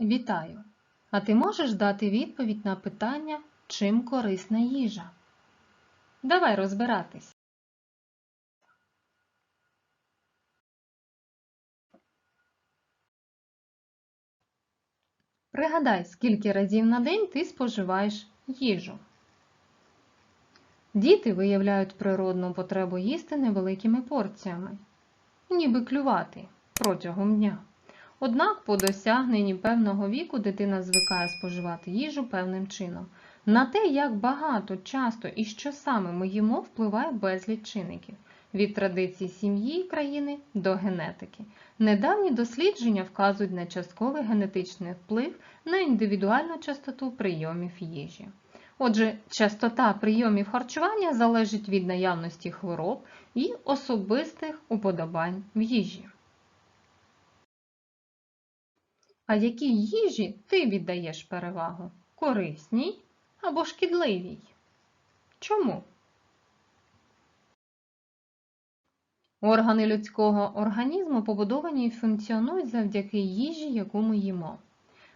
Вітаю! А ти можеш дати відповідь на питання, чим корисна їжа? Давай розбиратись. Пригадай, скільки разів на день ти споживаєш їжу. Діти виявляють природну потребу їсти невеликими порціями, ніби клювати протягом дня. Однак по досягненні певного віку дитина звикає споживати їжу певним чином. На те, як багато, часто і що саме ми їмо, впливає безліч чинників від традицій сім'ї і країни до генетики. Недавні дослідження вказують на частковий генетичний вплив на індивідуальну частоту прийомів їжі. Отже, частота прийомів харчування залежить від наявності хвороб і особистих уподобань в їжі. А якій їжі ти віддаєш перевагу? Корисній або шкідливій? Чому? Органи людського організму побудовані і функціонують завдяки їжі, яку ми їмо.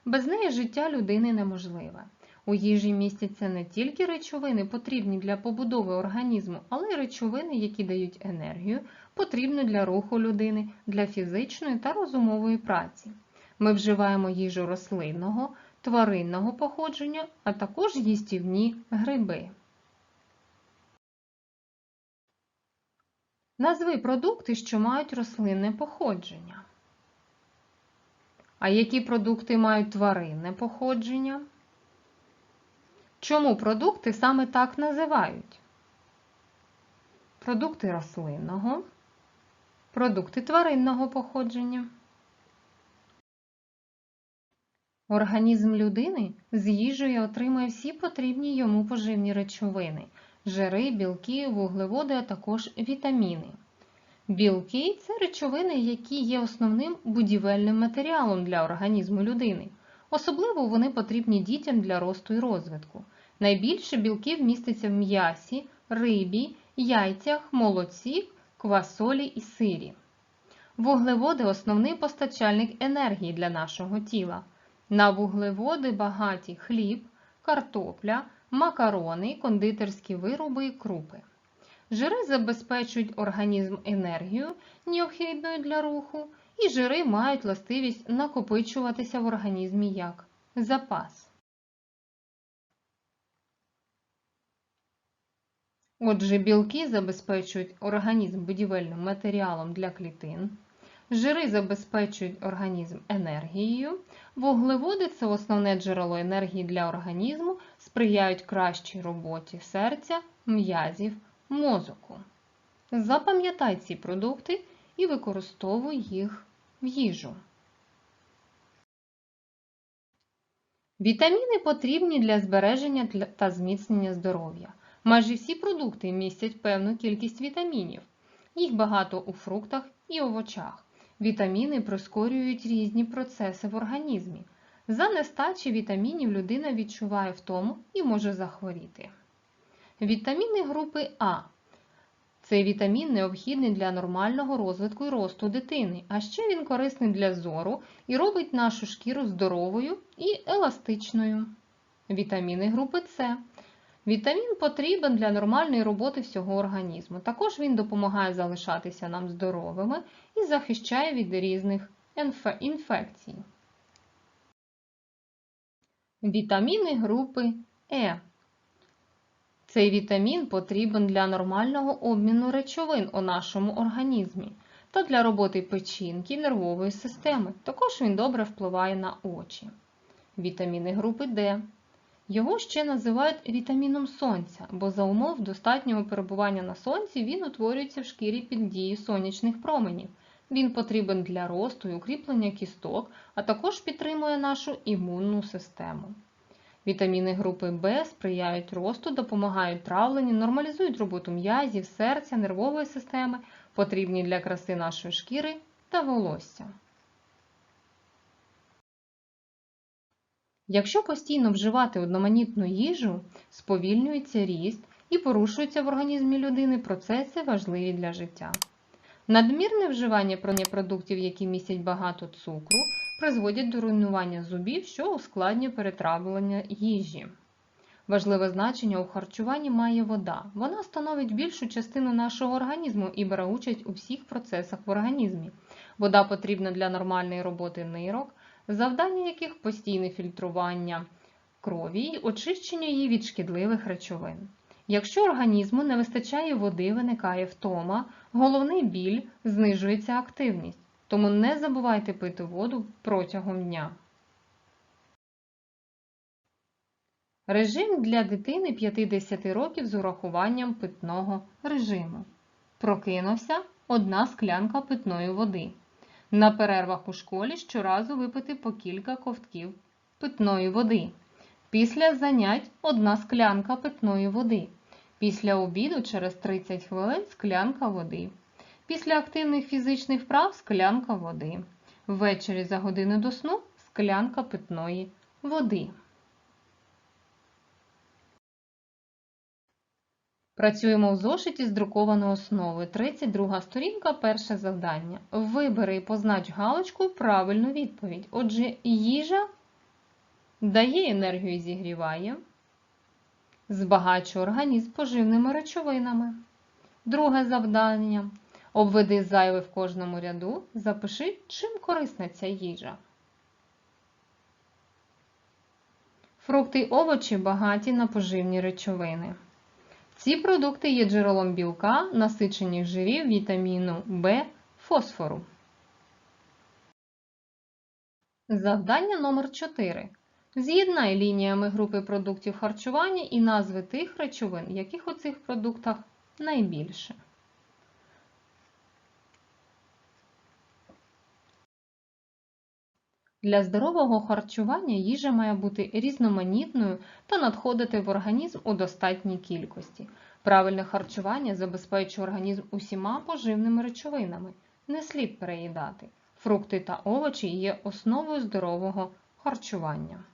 Без неї життя людини неможливе. У їжі містяться не тільки речовини, потрібні для побудови організму, але й речовини, які дають енергію, потрібну для руху людини, для фізичної та розумової праці. Ми вживаємо їжу рослинного, тваринного походження, а також їстівні гриби. Назви продукти, що мають рослинне походження. А які продукти мають тваринне походження? Чому продукти саме так називають? Продукти рослинного, продукти тваринного походження. Організм людини з їжею отримує всі потрібні йому поживні речовини жири, білки, вуглеводи, а також вітаміни. Білки це речовини, які є основним будівельним матеріалом для організму людини. Особливо вони потрібні дітям для росту і розвитку. Найбільше білків міститься в м'ясі, рибі, яйцях, молоці, квасолі і сирі. Вуглеводи основний постачальник енергії для нашого тіла. На вуглеводи багаті хліб, картопля, макарони, кондитерські вироби і крупи. Жири забезпечують організм енергію, необхідною для руху, і жири мають властивість накопичуватися в організмі як запас. Отже, білки забезпечують організм будівельним матеріалом для клітин. Жири забезпечують організм енергією, вуглеводи це основне джерело енергії для організму, сприяють кращій роботі серця, м'язів, мозоку. Запам'ятай ці продукти і використовуй їх в їжу. Вітаміни потрібні для збереження та зміцнення здоров'я. Майже всі продукти містять певну кількість вітамінів. Їх багато у фруктах і овочах. Вітаміни прискорюють різні процеси в організмі. За нестачі вітамінів людина відчуває втому і може захворіти. Вітаміни групи А. Цей вітамін необхідний для нормального розвитку і росту дитини, а ще він корисний для зору і робить нашу шкіру здоровою і еластичною. Вітаміни групи С. Вітамін потрібен для нормальної роботи всього організму. Також він допомагає залишатися нам здоровими і захищає від різних інфекцій. Вітаміни групи Е. Цей вітамін потрібен для нормального обміну речовин у нашому організмі та для роботи печінки нервової системи. Також він добре впливає на очі. Вітаміни групи Д. Його ще називають вітаміном сонця, бо за умов достатнього перебування на сонці він утворюється в шкірі під дією сонячних променів. Він потрібен для росту і укріплення кісток, а також підтримує нашу імунну систему. Вітаміни групи В сприяють росту, допомагають травленню, нормалізують роботу м'язів, серця, нервової системи, потрібні для краси нашої шкіри та волосся. Якщо постійно вживати одноманітну їжу, сповільнюється ріст і порушуються в організмі людини процеси важливі для життя. Надмірне вживання продуктів, які містять багато цукру, призводять до руйнування зубів, що ускладнює перетравлення їжі. Важливе значення у харчуванні має вода. Вона становить більшу частину нашого організму і бере участь у всіх процесах в організмі. Вода потрібна для нормальної роботи нирок, завдання яких постійне фільтрування крові й очищення її від шкідливих речовин. Якщо організму не вистачає води, виникає втома, головний біль, знижується активність. Тому не забувайте пити воду протягом дня. Режим для дитини 50 років з урахуванням питного режиму. Прокинувся одна склянка питної води. На перервах у школі щоразу випити по кілька ковтків питної води. Після занять одна склянка питної води. Після обіду через 30 хвилин склянка води. Після активних фізичних вправ склянка води. Ввечері за годину до сну склянка питної води. Працюємо в зошиті з друкованою основою. 32 сторінка, перше завдання. Вибери і познач галочку правильну відповідь. Отже, їжа дає енергію і зігріває, збагачує організм поживними речовинами. Друге завдання. Обведи зайве в кожному ряду, запиши, чим корисна ця їжа. Фрукти й овочі багаті на поживні речовини. Ці продукти є джерелом білка, насичених жирів, вітаміну В, фосфору. Завдання номер 4. З'єднай лініями групи продуктів харчування і назви тих речовин, яких у цих продуктах найбільше. Для здорового харчування їжа має бути різноманітною та надходити в організм у достатній кількості. Правильне харчування забезпечує організм усіма поживними речовинами. Не слід переїдати. Фрукти та овочі є основою здорового харчування.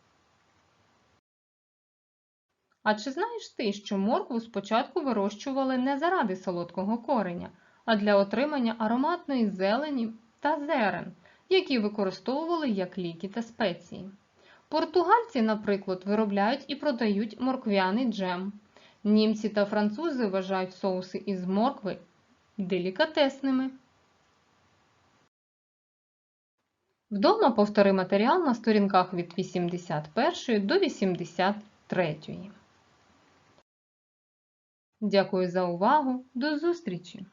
А чи знаєш ти, що моркву спочатку вирощували не заради солодкого кореня, а для отримання ароматної зелені та зерен, які використовували як ліки та спеції? Португальці, наприклад, виробляють і продають морквяний джем. Німці та французи вважають соуси із моркви делікатесними. Вдома повтори матеріал на сторінках від 81 до 83. Дякую за увагу. До зустрічі!